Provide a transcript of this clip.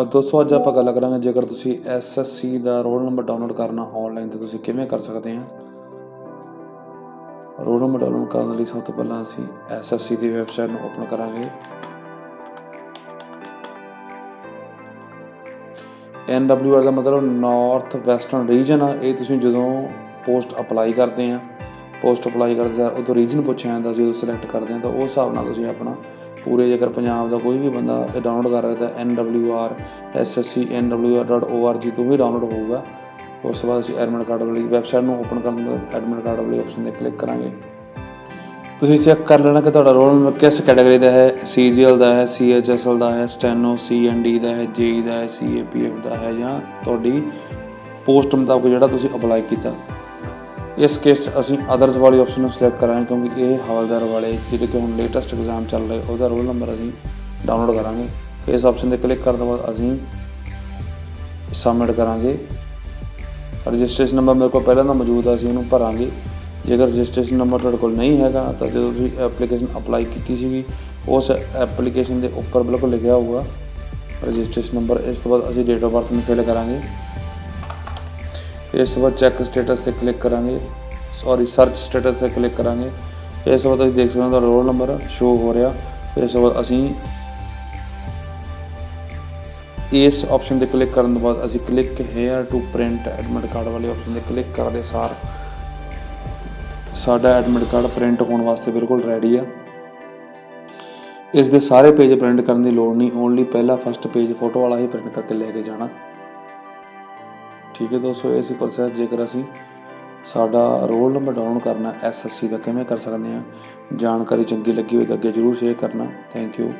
ਅ, ਦੋਸਤੋ ਅੱਜ ਆਪਾਂ ਗੱਲ ਕਰਾਂਗੇ ਜੇਕਰ ਤੁਸੀਂ ਐਸਐਸਸੀ ਦਾ ਰੋਲ ਨੰਬਰ ਡਾਊਨਲੋਡ ਕਰਨਾ ਆਨਲਾਈਨ ਤੇ ਤੁਸੀਂ ਕਿਵੇਂ ਕਰ ਸਕਦੇ ਆ। ਰੋਲ ਨੰਬਰ ਡਾਊਨਲੋਡ ਕਰਨ ਲਈ ਸਭ ਤੋਂ ਪਹਿਲਾਂ ਅਸੀਂ ਐਸਐਸਸੀ ਦੀ ਵੈਬਸਾਈਟ ਨੂੰ ਓਪਨ ਕਰਾਂਗੇ। NWR ਦਾ ਮਤਲਬ ਨਾਰਥ ਵੈਸਟਰਨ ਰੀਜਨ ਆ। ਇਹ ਤੁਸੀਂ ਜਦੋਂ ਪੋਸਟ ਅਪਲਾਈ ਕਰਦੇ ਆ ਪੋਸਟ ਅਪਲਾਈ ਕਰਦੇ ਸਾਰ ਉਦੋਂ ਰੀਜਨ ਪੁੱਛਿਆ ਜਾਂਦਾ ਸੀ ਉਹ ਸਿਲੈਕਟ ਕਰਦੇ ਆ ਤਾਂ ਉਸ ਹਿਸਾਬ ਨਾਲ ਤੁਸੀਂ ਆਪਣਾ ਪੂਰੇ ਜੇਕਰ ਪੰਜਾਬ ਦਾ ਕੋਈ ਵੀ ਬੰਦਾ ਇਹ ਡਾਊਨਲੋਡ ਕਰ ਰਿਹਾ ਤਾਂ NWR SSC NWR.org ਤੋਂ ਹੀ ਡਾਊਨਲੋਡ ਹੋਊਗਾ। ਉਸ ਤੋਂ ਬਾਅਦ ਅਸੀਂ ਐਡਮਿਟ ਕਾਰਡ ਵਾਲੀ ਵੈਬਸਾਈਟ ਨੂੰ ਓਪਨ ਕਰਨ ਦਾ ਐਡਮਿਟ ਕਾਰਡ ਵਾਲੀ ਆਪਸ਼ਨ ਤੇ ਕਲਿੱਕ ਕਰਾਂਗੇ। ਤੁਸੀਂ ਚੈੱਕ ਕਰ ਲੈਣਾ ਕਿ ਤੁਹਾਡਾ ਰੋਲ ਨੰਬਰ ਕਿਸ ਕੈਟਾਗਰੀ ਦਾ ਹੈ? ਸੀਜੀਐਲ ਦਾ ਹੈ ਸੀਐਚਐਸਐਲ ਦਾ ਹੈ ਸਟੈਨੋ ਸੀਐਨਡੀ ਦਾ ਹੈ ਜੇਈ ਦਾ ਹੈ ਸੀਏਪੀਐਫ ਦਾ ਹੈ ਜਾਂ ਤੁਹਾਡੀ ਪੋਸਟ ਮੁਤਾਬਕ ਜਿਹੜਾ ਤੁਸੀਂ ਅਪਲਾਈ ਕੀਤਾ। ਇਸ ਕੇਸ 'ਚ ਅਸੀਂ ਅਦਰਸ ਵਾਲੀ ਆਪਸ਼ਨ ਨੂੰ ਸਿਲੈਕਟ ਕਰਾਂਗੇ ਕਿਉਂਕਿ ਇਹ ਹਵਲਦਾਰ ਵਾਲੇ ਜਿਹੜੇ ਕਿ ਹੁਣ ਲੇਟੈਸਟ ਐਗਜ਼ਾਮ ਚੱਲ ਰਹੇ, ਉਹਦਾ ਰੋਲ ਨੰਬਰ ਅਸੀਂ ਡਾਊਨਲੋਡ ਕਰਾਂਗੇ। ਇਸ ਆਪਸ਼ਨ ਤੇ ਕਲਿੱਕ ਕਰਨ ਤੋਂ ਬਾਅਦ ਅਸੀਂ ਸਬਮਿਟ ਕਰਾਂਗੇ। ਰਜਿਸਟ੍ਰੇਸ਼ਨ ਨੰਬਰ ਮੇਰੇ ਕੋਲ ਪਹਿਲਾਂ ਦਾ ਮੌਜੂਦ ਆ, ਅਸੀਂ ਉਹਨੂੰ ਭਰਾਂਗੇ। ਜੇਕਰ ਰਜਿਸਟ੍ਰੇਸ਼ਨ ਨੰਬਰ ਤੁਹਾਡੇ ਕੋਲ ਨਹੀਂ ਹੈਗਾ, ਤਾਂ ਜਦੋਂ ਤੁਸੀਂ ਐਪਲੀਕੇਸ਼ਨ ਅਪਲਾਈ ਕੀਤੀ ਸੀਗੀ, ਉਸ ਐਪਲੀਕੇਸ਼ਨ ਦੇ ਉੱਪਰ ਬਿਲਕੁਲ ਲਿਖਿਆ ਹੋਊਗਾ ਰਜਿਸਟ੍ਰੇਸ਼ਨ ਨੰਬਰ ਇਸ ਤੋਂ ਬਾਅਦ ਅਸੀਂ ਡੇਟ ਆਫ ਬਰਥ ਨੂੰ ਫਿਲ ਕਰਾਂਗੇ। ਇਸ ਤੋਂ ਬਾਅਦ ਚੈੱਕ ਸਟੇਟਸ ਤੇ ਕਲਿੱਕ ਕਰਾਂਗੇ। ਸੌਰੀ ਸਰਚ ਸਟੇਟਸ ਤੇ ਕਲਿੱਕ ਕਰਾਂਗੇ। ਇਸ ਤੋਂ ਬਾਅਦ ਤੁਸੀਂ ਦੇਖ ਸਕਦੇ ਹੋ ਤੁਹਾਡਾ ਰੋਲ ਨੰਬਰ ਸ਼ੋ ਹੋ ਰਿਹਾ। ਇਸ ਤੋਂ ਬਾਅਦ ਅਸੀਂ ਇਸ ਆਪਸ਼ਨ ਤੇ ਕਲਿੱਕ ਕਰਨ ਤੋਂ ਬਾਅਦ ਅਸੀਂ click here to print admit card ਵਾਲੇ ਆਪਸ਼ਨ ਤੇ ਕਲਿੱਕ ਕਰਦੇ ਸਾਰ। ਸਾਡਾ ਐਡਮਿਟ ਕਾਰਡ ਪ੍ਰਿੰਟ ਹੋਣ ਵਾਸਤੇ ਬਿਲਕੁਲ ਰੈਡੀ ਆ। ਇਸ ਦੇ ਸਾਰੇ ਪੇਜ ਪ੍ਰਿੰਟ ਕਰਨ ਦੀ ਲੋੜ ਨਹੀਂ। ਓਨਲੀ ਪਹਿਲਾ ਫਸਟ ਪੇਜ ਫੋਟੋ ਵਾਲਾ ਹੀ ਪ੍ਰਿੰਟ ਕਰਕੇ ਲੈ ਕੇ ਜਾਣਾ। ਠੀਕ ਹੈ ਦੋਸਤੋ, ਇਹ ਸੀ ਪ੍ਰੋਸੈਸ ਜੇਕਰ ਅਸੀਂ ਸਾਡਾ ਰੋਲ ਨੰਬਰ ਡਾਊਨ ਕਰਨਾ ਐਸਐਸਸੀ ਦਾ ਕਿਵੇਂ ਕਰ ਸਕਦੇ ਹਾਂ? ਜਾਣਕਾਰੀ ਚੰਗੀ ਲੱਗੀ ਹੋਵੇ ਤਾਂ ਅੱਗੇ ਜਰੂਰ ਸ਼ੇਅਰ ਕਰਨਾ। Thank you